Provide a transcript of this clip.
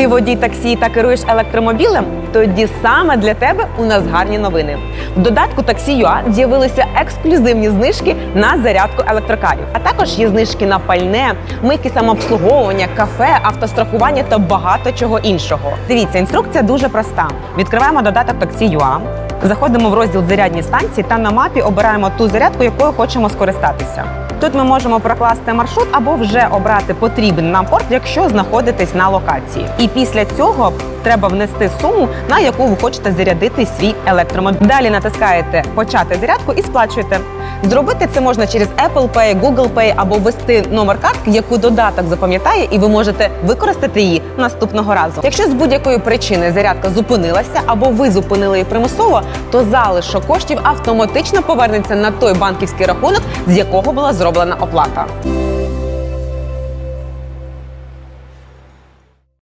Ти водій таксі та керуєш електромобілем? Тоді саме для тебе у нас гарні новини. В додатку Taxi.ua з'явилися ексклюзивні знижки на зарядку електрокарів. А також є знижки на пальне, мийки самообслуговування, кафе, автострахування та багато чого іншого. Дивіться, інструкція дуже проста. Відкриваємо додаток Taxi.ua, заходимо в розділ зарядні станції та на мапі обираємо ту зарядку, якою хочемо скористатися. Тут ми можемо прокласти маршрут або вже обрати потрібен нам порт, якщо знаходитесь на локації. І після цього треба внести суму, на яку ви хочете зарядити свій електромобіль. Далі натискаєте Почати зарядку і сплачуєте. Зробити це можна через Apple Pay, Google Pay або ввести номер картки, яку додаток запам'ятає, і ви можете використати її наступного разу. Якщо з будь-якої причини зарядка зупинилася або ви зупинили її примусово, то залишок коштів автоматично повернеться на той банківський рахунок, з якого була зроблена оплата.